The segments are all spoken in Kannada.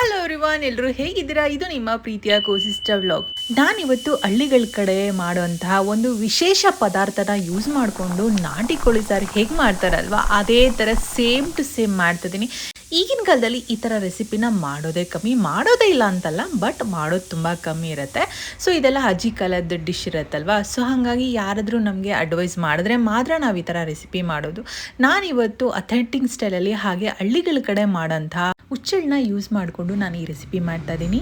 ಹಲೋ ಎವ್ರಿವಾನ್ ಎಲ್ಲರೂ ಹೇಗಿದ್ದೀರಾ? ಇದು ನಿಮ್ಮ ಪ್ರೀತಿಯ ಕೋಸಿಸ್ಟ ವ್ಲಾಗ್ ನಾನಿವತ್ತು ಹಳ್ಳಿಗಳ ಕಡೆ ಮಾಡುವಂತಹ ಒಂದು ವಿಶೇಷ ಪದಾರ್ಥನ ಯೂಸ್ ಮಾಡಿಕೊಂಡು ನಾಟಿ ಕೋಳಿ ಸಾರು ಹೇಗೆ ಮಾಡ್ತಾರಲ್ವಾ? ಅದೇ ಥರ ಸೇಮ್ ಟು ಸೇಮ್ ಮಾಡ್ತಿದ್ದೀನಿ ಈಗಿನ ಕಾಲದಲ್ಲಿ ಈ ಥರ ರೆಸಿಪಿನ ಮಾಡೋದೇ ಕಮ್ಮಿ, ಮಾಡೋದೇ ಇಲ್ಲ ಅಂತಲ್ಲ ಬಟ್ ಮಾಡೋದು ತುಂಬ ಕಮ್ಮಿ ಇರುತ್ತೆ. ಸೊ ಇದೆಲ್ಲ ಅಜ್ಜಿ ಕಾಲದ ಡಿಶ್ ಇರುತ್ತಲ್ವಾ? ಸೊ ಹಾಗಾಗಿ ಯಾರಾದರೂ ನಮಗೆ ಅಡ್ವೈಸ್ ಮಾಡಿದ್ರೆ ಮಾತ್ರ ನಾವು ಈ ಥರ ರೆಸಿಪಿ ಮಾಡೋದು. ನಾನಿವತ್ತು ಅಥೆಂಟಿಕ್ ಸ್ಟೈಲಲ್ಲಿ ಹಾಗೆ ಹಳ್ಳಿಗಳ ಕಡೆ ಮಾಡೋಂಥ ಹುಚ್ಚಳನ್ನ ಯೂಸ್ ಮಾಡಿಕೊಂಡು ನಾನು ಈ ರೆಸಿಪಿ ಮಾಡ್ತಾ ಇದ್ದೀನಿ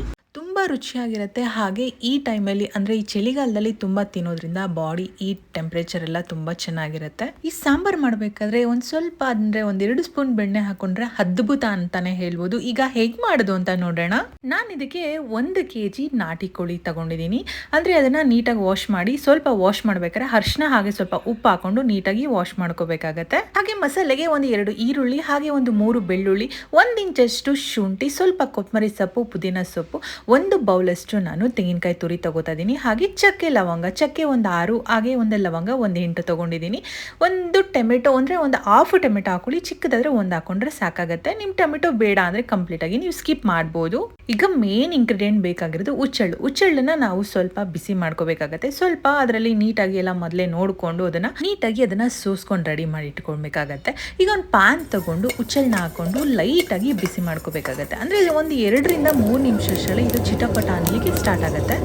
ರುಚಿಯಾಗಿರುತ್ತೆ. ಹಾಗೆ ಈ ಟೈಮಲ್ಲಿ ಅಂದರೆ ಈ ಚಳಿಗಾಲದಲ್ಲಿ ತುಂಬ ತಿನ್ನೋದ್ರಿಂದ ಬಾಡಿ ಈ ಟೆಂಪ್ರೇಚರ್ ಎಲ್ಲ ತುಂಬ ಚೆನ್ನಾಗಿರುತ್ತೆ. ಈ ಸಾಂಬಾರು ಮಾಡಬೇಕಾದ್ರೆ ಒಂದು ಸ್ವಲ್ಪ ಅಂದರೆ ಒಂದೆರಡು ಸ್ಪೂನ್ ಬೆಣ್ಣೆ ಹಾಕೊಂಡ್ರೆ ಅದ್ಭುತ ಅಂತಾನೆ ಹೇಳ್ಬೋದು. ಈಗ ಹೇಗೆ ಮಾಡೋದು ಅಂತ ನೋಡೋಣ. ನಾನು ಇದಕ್ಕೆ ಒಂದು ಕೆ ಜಿ ನಾಟಿ ಕೋಳಿ ತಗೊಂಡಿದ್ದೀನಿ ಅಂದರೆ ಅದನ್ನು ನೀಟಾಗಿ ವಾಶ್ ಮಾಡಿ ಸ್ವಲ್ಪ ವಾಶ್ ಮಾಡಬೇಕಾದ್ರೆ ಅರ್ಶಿನ ಹಾಗೆ ಸ್ವಲ್ಪ ಉಪ್ಪು ಹಾಕೊಂಡು ನೀಟಾಗಿ ವಾಶ್ ಮಾಡ್ಕೋಬೇಕಾಗತ್ತೆ. ಹಾಗೆ ಮಸಾಲೆಗೆ ಒಂದು ಎರಡು ಈರುಳ್ಳಿ, ಹಾಗೆ ಒಂದು ಮೂರು ಬೆಳ್ಳುಳ್ಳಿ, ಒಂದು ಇಂಚಷ್ಟು ಶುಂಠಿ, ಸ್ವಲ್ಪ ಕೊತ್ತಂಬರಿ ಸೊಪ್ಪು, ಪುದೀನ ಸೊಪ್ಪು, ಒಂದು ಬೌಲಷ್ಟು ನಾನು ತೆಂಗಿನಕಾಯಿ ತುರಿ ತಗೋತಾ ಇದ್ದೀನಿ. ಹಾಗೆ ಚಕ್ಕೆ ಲವಂಗ, ಚಕ್ಕೆ ಒಂದು ಆರು, ಹಾಗೆ ಒಂದು ಲವಂಗ ಒಂದು ಎಂಟು ತೊಗೊಂಡಿದ್ದೀನಿ. ಒಂದು ಟೊಮೆಟೊ ಅಂದರೆ ಒಂದು ಹಾಫ್ ಟೊಮೆಟೊ ಹಾಕೊಳ್ಳಿ, ಚಿಕ್ಕದಾದರೆ ಒಂದು ಹಾಕೊಂಡ್ರೆ ಸಾಕಾಗುತ್ತೆ. ನಿಮ್ಮ ಟೊಮೆಟೊ ಬೇಡ ಅಂದರೆ ಕಂಪ್ಲೀಟಾಗಿ ನೀವು ಸ್ಕಿಪ್ ಮಾಡ್ಬೋದು. ಈಗ ಮೇನ್ ಇಂಗ್ರೀಡಿಯೆಂಟ್ ಬೇಕಾಗಿರೋದು ಉಚ್ಚಳ್ಳು. ಉಚ್ಚಳ್ಳನ್ನ ನಾವು ಸ್ವಲ್ಪ ಬಿಸಿ ಮಾಡ್ಕೋಬೇಕಾಗತ್ತೆ. ಸ್ವಲ್ಪ ಅದರಲ್ಲಿ ನೀಟಾಗಿ ಎಲ್ಲ ಮೊದಲೇ ನೋಡಿಕೊಂಡು ಅದನ್ನು ನೀಟಾಗಿ ಅದನ್ನು ಸೋಸ್ಕೊಂಡು ರೆಡಿ ಮಾಡಿ ಇಟ್ಕೊಳ್ಬೇಕಾಗತ್ತೆ. ಈಗ ಒಂದು ಪ್ಯಾನ್ ತಗೊಂಡು ಉಚ್ಚಳ್ಳನ್ನ ಹಾಕೊಂಡು ಲೈಟಾಗಿ ಬಿಸಿ ಮಾಡ್ಕೋಬೇಕಾಗತ್ತೆ. ಅಂದರೆ ಒಂದು ಎರಡರಿಂದ ಮೂರು ನಿಮಿಷ ಇದು ಚಿಟಪಟ ಅನ್ನಲಿಕ್ಕೆ ಸ್ಟಾರ್ಟ್ ಆಗುತ್ತೆ.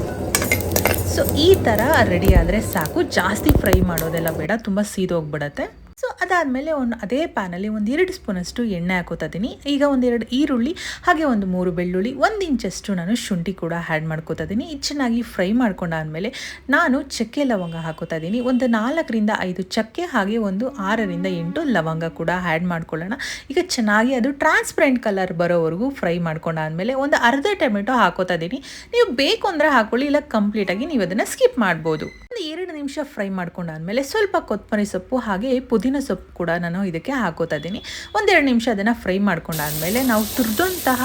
ಸೊ ಈ ಥರ ರೆಡಿ ಆದರೆ ಸಾಕು. ಜಾಸ್ತಿ ಫ್ರೈ ಮಾಡೋದೆಲ್ಲ ಬೇಡ, ತುಂಬ ಸೀದೋಗ್ಬಿಡತ್ತೆ. ಅದಾದಮೇಲೆ ಒಂದು ಅದೇ ಪ್ಯಾನಲ್ಲಿ ಒಂದು ಎರಡು ಸ್ಪೂನಷ್ಟು ಎಣ್ಣೆ ಹಾಕೋತಾ ಈಗ ಒಂದೆರಡು ಈರುಳ್ಳಿ, ಹಾಗೆ ಒಂದು ಮೂರು ಬೆಳ್ಳುಳ್ಳಿ, ಒಂದು ಇಂಚಷ್ಟು ನಾನು ಶುಂಠಿ ಕೂಡ ಆ್ಯಡ್ ಮಾಡ್ಕೋತಾ ಇದ್ದೀನಿ ಇದು ಚೆನ್ನಾಗಿ ಫ್ರೈ ಮಾಡ್ಕೊಂಡಾದ್ಮೇಲೆ ನಾನು ಚಕ್ಕೆ ಲವಂಗ ಹಾಕೋತಾ ಇದ್ದೀನಿ ಒಂದು ನಾಲ್ಕರಿಂದ ಐದು ಚಕ್ಕೆ, ಹಾಗೆ ಒಂದು ಆರರಿಂದ ಎಂಟು ಲವಂಗ ಕೂಡ ಆ್ಯಡ್ ಮಾಡ್ಕೊಳ್ಳೋಣ. ಈಗ ಚೆನ್ನಾಗಿ ಅದು ಟ್ರಾನ್ಸ್ಪರೆಂಟ್ ಕಲರ್ ಬರೋವರೆಗೂ ಫ್ರೈ ಮಾಡ್ಕೊಂಡಾದ್ಮೇಲೆ ಒಂದು ಅರ್ಧ ಟೊಮೆಟೊ ಹಾಕೋತಾ ಇದ್ದೀನಿ ನೀವು ಬೇಕು ಅಂದರೆ ಹಾಕೊಳ್ಳಿ, ಇಲ್ಲ ಕಂಪ್ಲೀಟಾಗಿ ನೀವು ಅದನ್ನು ಸ್ಕಿಪ್ ಮಾಡ್ಬೋದು. ನಿಮಿಷ ಫ್ರೈ ಮಾಡ್ಕೊಂಡಾದಮೇಲೆ ಸ್ವಲ್ಪ ಕೊತ್ತಂಬರಿ ಸೊಪ್ಪು ಹಾಗೆ ಪುದೀನ ಸೊಪ್ಪು ಕೂಡ ನಾನು ಇದಕ್ಕೆ ಹಾಕೋತಾ ಇದ್ದೀನಿ. ಒಂದೆರಡು ನಿಮಿಷ ಅದನ್ನು ಫ್ರೈ ಮಾಡ್ಕೊಂಡಾದ್ಮೇಲೆ ನಾವು ತುರಿದಂತಹ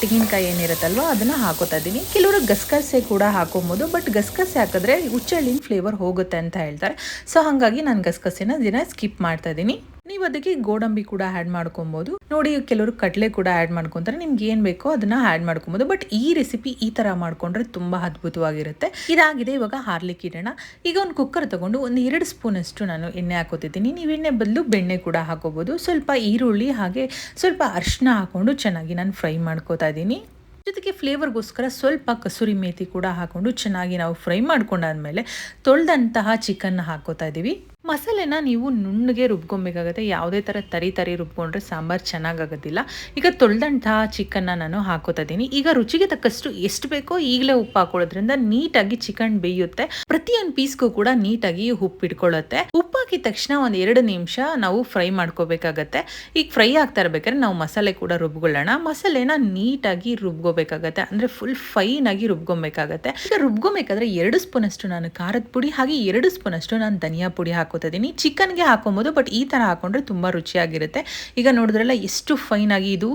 ತೆಂಗಿನಕಾಯಿ ಏನಿರುತ್ತಲ್ವ ಅದನ್ನು ಹಾಕೋತಾ ಇದ್ದೀನಿ. ಕೆಲವರು ಗಸಗಸೆ ಕೂಡ ಹಾಕೊಬೋದು, ಬಟ್ ಗಸಗಸೆ ಹಾಕಿದ್ರೆ ಹುಚ್ಚಳ್ಳಿನ ಫ್ಲೇವರ್ ಹೋಗುತ್ತೆ ಅಂತ ಹೇಳ್ತಾರೆ. ಸೊ ಹಾಗಾಗಿ ನಾನು ಗಸಗಸೆನ ದಿನ ಸ್ಕಿಪ್ ಮಾಡ್ತಾ ಇದ್ದೀನಿ. ನೀವು ಅದಕ್ಕೆ ಗೋಡಂಬಿ ಕೂಡ ಆ್ಯಡ್ ಮಾಡ್ಕೊಬೋದು. ನೋಡಿ, ಕೆಲವರು ಕಡಲೆ ಕೂಡ ಆ್ಯಡ್ ಮಾಡ್ಕೊತಾರೆ. ನಿಮ್ಗೆ ಏನು ಬೇಕೋ ಅದನ್ನ ಆ್ಯಡ್ ಮಾಡ್ಕೊಬೋದು. ಬಟ್ ಈ ರೆಸಿಪಿ ಈ ಥರ ಮಾಡ್ಕೊಂಡ್ರೆ ತುಂಬ ಅದ್ಭುತವಾಗಿರುತ್ತೆ. ಇದಾಗಿದೆ ಇವಾಗ ಹಾರ್ಲಿಕ್ಕೆ ಇಡೋಣ. ಈಗ ಒಂದು ಕುಕ್ಕರ್ ತಗೊಂಡು ಒಂದು ಎರಡು ಸ್ಪೂನಷ್ಟು ನಾನು ಎಣ್ಣೆ ಹಾಕೋತಿದ್ದೀನಿ. ನೀವು ಎಣ್ಣೆ ಬದಲು ಬೆಣ್ಣೆ ಕೂಡ ಹಾಕೋಬೋದು. ಸ್ವಲ್ಪ ಈರುಳ್ಳಿ ಹಾಗೆ ಸ್ವಲ್ಪ ಅರಿಶಿನ ಹಾಕೊಂಡು ಚೆನ್ನಾಗಿ ನಾನು ಫ್ರೈ ಮಾಡ್ಕೋತಾ ಇದ್ದೀನಿ. ಜೊತೆಗೆ ಫ್ಲೇವರ್ಗೋಸ್ಕರ ಸ್ವಲ್ಪ ಕಸೂರಿ ಮೇಥಿ ಕೂಡ ಹಾಕೊಂಡು ಚೆನ್ನಾಗಿ ನಾವು ಫ್ರೈ ಮಾಡ್ಕೊಂಡಾದ್ಮೇಲೆ ತೊಳೆದಂತಹ ಚಿಕನ್ನ ಹಾಕೋತಾ ಇದ್ದೀವಿ. ಮಸಾಲೆನ ನೀವು ನುಣ್ಣಗೆ ರುಬ್ಕೊಬೇಕಾಗತ್ತೆ. ಯಾವುದೇ ಥರ ತರಿ ತರಿ ರುಬ್ಕೊಂಡ್ರೆ ಸಾಂಬಾರು ಚೆನ್ನಾಗಾಗೋದಿಲ್ಲ. ಈಗ ತೊಳೆದಂತಹ ಚಿಕನ್ನ ನಾನು ಹಾಕೋತಾ ಇದ್ದೀನಿ. ಈಗ ರುಚಿಗೆ ತಕ್ಕಷ್ಟು ಎಷ್ಟು ಬೇಕೋ ಈಗಲೇ ಉಪ್ಪು ಹಾಕೊಳ್ಳೋದ್ರಿಂದ ನೀಟಾಗಿ ಚಿಕನ್ ಬೇಯುತ್ತೆ. ಪ್ರತಿಯೊಂದು ಪೀಸ್ಗೂ ಕೂಡ ನೀಟಾಗಿ ಉಪ್ಪು ಇಟ್ಕೊಳ್ಳುತ್ತೆ. ಉಪ್ಪು ಹಾಕಿದ ತಕ್ಷಣ ಒಂದು ಎರಡು ನಿಮಿಷ ನಾವು ಫ್ರೈ ಮಾಡ್ಕೋಬೇಕಾಗತ್ತೆ. ಈಗ ಫ್ರೈ ಆಗ್ತಾ ಇರ್ಬೇಕಾದ್ರೆ ನಾವು ಮಸಾಲೆ ಕೂಡ ರುಬ್ಕೊಳ್ಳೋಣ. ಮಸಾಲೆನ ನೀಟಾಗಿ ರುಬ್ಕೋಬೇಕಾಗತ್ತೆ. ಅಂದರೆ ಫುಲ್ ಫೈನ್ ಆಗಿ ರುಬ್ಕೊಬೇಕಾಗತ್ತೆ. ಈಗ ರುಬ್ಕೊಬೇಕಾದ್ರೆ ಎರಡು ಸ್ಪೂನಷ್ಟು ನಾನು ಖಾರದ ಪುಡಿ ಹಾಗೆ ಎರಡು ಸ್ಪೂನಷ್ಟು ನಾನು ಧನಿಯಾ ಪುಡಿ ಹಾಕೋತಾ ಇದ್ದೀನಿ. ಚಿಕನ್ಗೆ ಹಾಕೊಬೋದು, ಬಟ್ ಈ ಥರ ಹಾಕೊಂಡ್ರೆ ತುಂಬ ರುಚಿಯಾಗಿರುತ್ತೆ. ಈಗ ನೋಡಿದ್ರಲ್ಲ ಎಷ್ಟು ಫೈನ್ ಆಗಿ ಇದು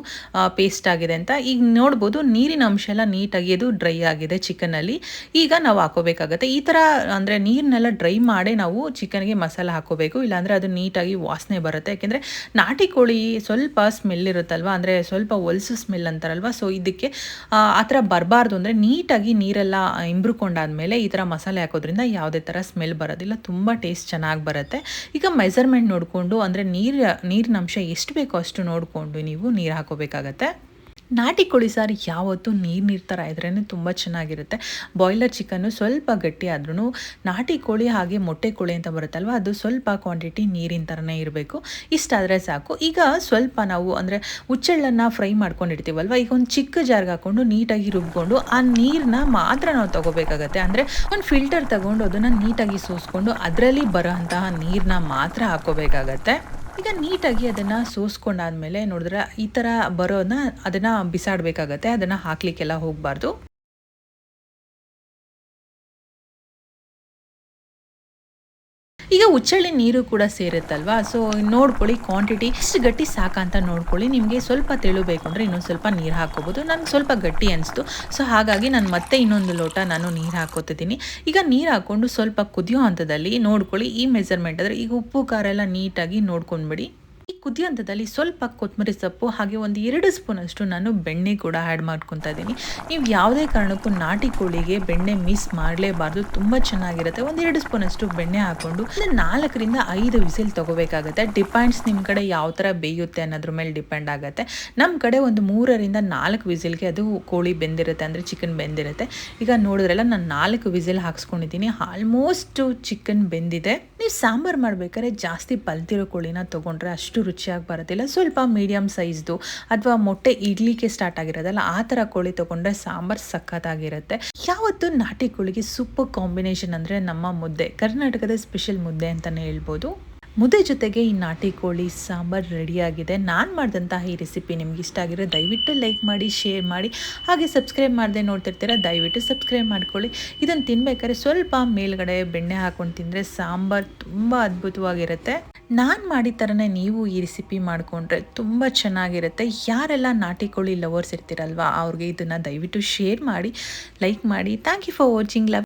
ಪೇಸ್ಟ್ ಆಗಿದೆ ಅಂತ. ಈಗ ನೋಡ್ಬೋದು, ನೀರಿನ ಅಂಶ ಎಲ್ಲ ನೀಟಾಗಿ ಅದು ಡ್ರೈ ಆಗಿದೆ ಚಿಕನಲ್ಲಿ ಈಗ ನಾವು ಹಾಕೋಬೇಕಾಗತ್ತೆ. ಈ ಥರ ಅಂದರೆ ನೀರನ್ನೆಲ್ಲ ಡ್ರೈ ಮಾಡೇ ನಾವು ಚಿಕನ್ಗೆ ಮಸಾಲ ಹಾಕೋಬೇಕು. ಇಲ್ಲಾಂದರೆ ಅದು ನೀಟಾಗಿ ವಾಸನೆ ಬರುತ್ತೆ. ಯಾಕೆಂದರೆ ನಾಟಿ ಕೋಳಿ ಸ್ವಲ್ಪ ಸ್ಮೆಲ್ ಇರುತ್ತಲ್ವ? ಅಂದರೆ ಸ್ವಲ್ಪ ಹೊಲಸು ಸ್ಮೆಲ್ ಅಂತಾರಲ್ವ? ಸೊ ಇದಕ್ಕೆ, ಆ ಥರ ಬರಬಾರ್ದು ಅಂದರೆ ನೀಟಾಗಿ ನೀರೆಲ್ಲ ಇಂಬ್ರುಕೊಂಡಾದ್ಮೇಲೆ ಈ ಥರ ಮಸಾಲೆ ಹಾಕೋದ್ರಿಂದ ಯಾವುದೇ ಥರ ಸ್ಮೆಲ್ ಬರೋದಿಲ್ಲ. ತುಂಬ ಟೇಸ್ಟ್ ಚೆನ್ನಾಗಿ ಬರುತ್ತೆ. ಈಗ ಮೆಸರ್ಮೆಂಟ್ ನೋಡಿಕೊಂಡು ಅಂದರೆ ನೀರು ನೀರಿನ ಅಂಶ ಎಷ್ಟು ಬೇಕೋ ಅಷ್ಟು ನೋಡಿಕೊಂಡು ನೀವು ನೀರು ಹಾಕೋಬೇಕಾಗತ್ತೆ. ನಾಟಿ ಕೋಳಿ ಸಾರು ಯಾವತ್ತೂ ನೀರು ನೀರು ಥರ ಇದ್ರೇ ತುಂಬ ಚೆನ್ನಾಗಿರುತ್ತೆ. ಬಾಯ್ಲರ್ ಚಿಕನ್ನು ಸ್ವಲ್ಪ ಗಟ್ಟಿ ಆದ್ರೂ ನಾಟಿ ಕೋಳಿ ಹಾಗೆ ಮೊಟ್ಟೆ ಕೋಳಿ ಅಂತ ಬರುತ್ತಲ್ವ, ಅದು ಸ್ವಲ್ಪ ಕ್ವಾಂಟಿಟಿ ನೀರಿನ ಥರನೇ ಇರಬೇಕು. ಇಷ್ಟಾದರೆ ಸಾಕು. ಈಗ ಸ್ವಲ್ಪ ನಾವು ಅಂದರೆ ಹುಚ್ಚೆಳ್ಳನ್ನು ಫ್ರೈ ಮಾಡ್ಕೊಂಡಿರ್ತೀವಲ್ವ, ಈಗ ಒಂದು ಚಿಕ್ಕ ಜಾರ್ಗೆ ಹಾಕ್ಕೊಂಡು ನೀಟಾಗಿ ರುಬ್ಕೊಂಡು ಆ ನೀರನ್ನ ಮಾತ್ರ ನಾವು ತೊಗೋಬೇಕಾಗತ್ತೆ. ಅಂದರೆ ಒಂದು ಫಿಲ್ಟರ್ ತಗೊಂಡು ಅದನ್ನು ನೀಟಾಗಿ ಸೋಸ್ಕೊಂಡು ಅದರಲ್ಲಿ ಬರೋ ಅಂತಹ ನೀರನ್ನ ಮಾತ್ರ ಹಾಕೋಬೇಕಾಗತ್ತೆ. ಈಗ ನೀಟಾಗಿ ಅದನ್ನು ಸೋಸ್ಕೊಂಡಾದ್ಮೇಲೆ ನೋಡಿದ್ರೆ ಈ ಥರ ಬರೋದನ್ನ ಅದನ್ನು ಬಿಸಾಡಬೇಕಾಗತ್ತೆ ಅದನ್ನು ಹಾಕ್ಲಿಕ್ಕೆಲ್ಲ ಹೋಗಬಾರ್ದು. ಈಗ ಉಚ್ಚಳ್ಳಿ ನೀರು ಕೂಡ ಸೇರುತ್ತಲ್ವಾ? ಸೊ ನೋಡ್ಕೊಳ್ಳಿ ಕ್ವಾಂಟಿಟಿ ಎಷ್ಟು ಗಟ್ಟಿ ಸಾಕಂತ ನೋಡ್ಕೊಳ್ಳಿ. ನಿಮಗೆ ಸ್ವಲ್ಪ ತೆಳು ಅಂದರೆ ಇನ್ನೊಂದು ಸ್ವಲ್ಪ ನೀರು ಹಾಕೋಬೋದು ನನಗೆ ಸ್ವಲ್ಪ ಗಟ್ಟಿ ಅನಿಸ್ತು. ಸೊ ಹಾಗಾಗಿ ನಾನು ಮತ್ತೆ ಇನ್ನೊಂದು ಲೋಟ ನಾನು ನೀರು ಹಾಕೋತಿದ್ದೀನಿ ಈಗ ನೀರು ಹಾಕ್ಕೊಂಡು ಸ್ವಲ್ಪ ಕುದಿಯೋ ಹಂತದಲ್ಲಿ ನೋಡ್ಕೊಳ್ಳಿ ಈ ಮೆಜರ್ಮೆಂಟ್ ಅಂದರೆ ಈಗ ಉಪ್ಪು, ಖಾರ ಎಲ್ಲ ನೀಟಾಗಿ ನೋಡ್ಕೊಂಡ್ಬಿಡಿ. ಈ ಕುದಿ ಹಂತದಲ್ಲಿ ಸ್ವಲ್ಪ ಕೊತ್ತಂಬರಿ ಸೊಪ್ಪು, ಹಾಗೆ ಒಂದು ಎರಡು ಸ್ಪೂನ್ ಅಷ್ಟು ನಾನು ಬೆಣ್ಣೆ ಕೂಡ ಆ್ಯಡ್ ಮಾಡ್ಕೊತಾ ಇದ್ದೀನಿ. ನೀವು ಯಾವುದೇ ಕಾರಣಕ್ಕೂ ನಾಟಿ ಕೋಳಿಗೆ ಬೆಣ್ಣೆ ಮಿಸ್ ಮಾಡಲೇಬಾರ್ದು. ತುಂಬ ಚೆನ್ನಾಗಿರುತ್ತೆ. ಒಂದು ಎರಡು ಸ್ಪೂನ್ ಅಷ್ಟು ಬೆಣ್ಣೆ ಒಂದು ನಾಲ್ಕರಿಂದ ಐದು ವಿಸಿಲ್ ತಗೋಬೇಕಾಗುತ್ತೆ. ಡಿಪೆಂಡ್ಸ್ ನಿಮ್ಮ ಕಡೆ ಯಾವ ಥರ ಬೇಯುತ್ತೆ ಅನ್ನೋದ್ರ ಮೇಲೆ ಡಿಪೆಂಡ್ ಆಗುತ್ತೆ. ನಮ್ಮ ಕಡೆ ಒಂದು ಮೂರರಿಂದ ನಾಲ್ಕು ವಿಸಿಲ್ಗೆ ಅದು ಕೋಳಿ ಬೆಂದಿರುತ್ತೆ ಅಂದರೆ ಚಿಕನ್ ಬೆಂದಿರುತ್ತೆ. ಈಗ ನೋಡಿದ್ರಲ್ಲ, ನಾನು ನಾಲ್ಕು ವಿಸಿಲ್ ಹಾಕ್ಸ್ಕೊಂಡಿದ್ದೀನಿ. ಆಲ್ಮೋಸ್ಟ್ ಚಿಕನ್ ಬೆಂದಿದೆ. ನೀವು ಸಾಂಬಾರು ಮಾಡಬೇಕಾದ್ರೆ ಜಾಸ್ತಿ ಬಲ್ತಿರೋ ಕೋಳಿನ ತೊಗೊಂಡ್ರೆ ಅಷ್ಟು ರುಚಿಯಾಗಿ ಬರೋದಿಲ್ಲ ಸ್ವಲ್ಪ ಮೀಡಿಯಮ್ ಸೈಜ್ದು ಅಥವಾ ಮೊಟ್ಟೆ ಇಡ್ಲಿಕ್ಕೆ ಸ್ಟಾರ್ಟ್ ಆಗಿರೋದಲ್ಲ, ಆ ಥರ ಕೋಳಿ ತೊಗೊಂಡ್ರೆ ಸಾಂಬಾರು ಸಖತ್ತಾಗಿರುತ್ತೆ. ಯಾವತ್ತು ನಾಟಿ ಕೋಳಿಗೆ ಸೂಪರ್ ಕಾಂಬಿನೇಷನ್ ಅಂದರೆ ನಮ್ಮ ಮುದ್ದೆ, ಕರ್ನಾಟಕದ ಸ್ಪೆಷಲ್ ಮುದ್ದೆ ಅಂತಲೇ ಹೇಳ್ಬೋದು. ಮುದ್ದೆ ಜೊತೆಗೆ ಈ ನಾಟಿ ಕೋಳಿ ಸಾಂಬಾರು ರೆಡಿಯಾಗಿದೆ ನಾನು ಮಾಡಿದಂತಹ ಈ ರೆಸಿಪಿ ನಿಮ್ಗೆ ಇಷ್ಟ ಆಗಿರೋ ದಯವಿಟ್ಟು ಲೈಕ್ ಮಾಡಿ ಶೇರ್ ಮಾಡಿ. ಹಾಗೆ ಸಬ್ಸ್ಕ್ರೈಬ್ ಮಾಡದೆ ನೋಡ್ತಿರ್ತೀರ, ದಯವಿಟ್ಟು ಸಬ್ಸ್ಕ್ರೈಬ್ ಮಾಡ್ಕೊಳ್ಳಿ. ಇದನ್ನು ತಿನ್ಬೇಕಾದ್ರೆ ಸ್ವಲ್ಪ ಮೇಲ್ಗಡೆ ಬೆಣ್ಣೆ ಹಾಕೊಂಡು ತಿಂದರೆ ಸಾಂಬಾರು ತುಂಬ ಅದ್ಭುತವಾಗಿರುತ್ತೆ. ನಾನು ಮಾಡಿದ ಥರನೇ ನೀವು ಈ ರೆಸಿಪಿ ಮಾಡಿಕೊಂಡ್ರೆ ತುಂಬ ಚೆನ್ನಾಗಿರುತ್ತೆ. ಯಾರೆಲ್ಲ ನಾಟಿ ಕೋಳಿ ಲವರ್ಸ್ ಇರ್ತೀರಲ್ವ, ಅವ್ರಿಗೆ ಇದನ್ನು ದಯವಿಟ್ಟು ಶೇರ್ ಮಾಡಿ ಲೈಕ್ ಮಾಡಿ. Thank you for watching love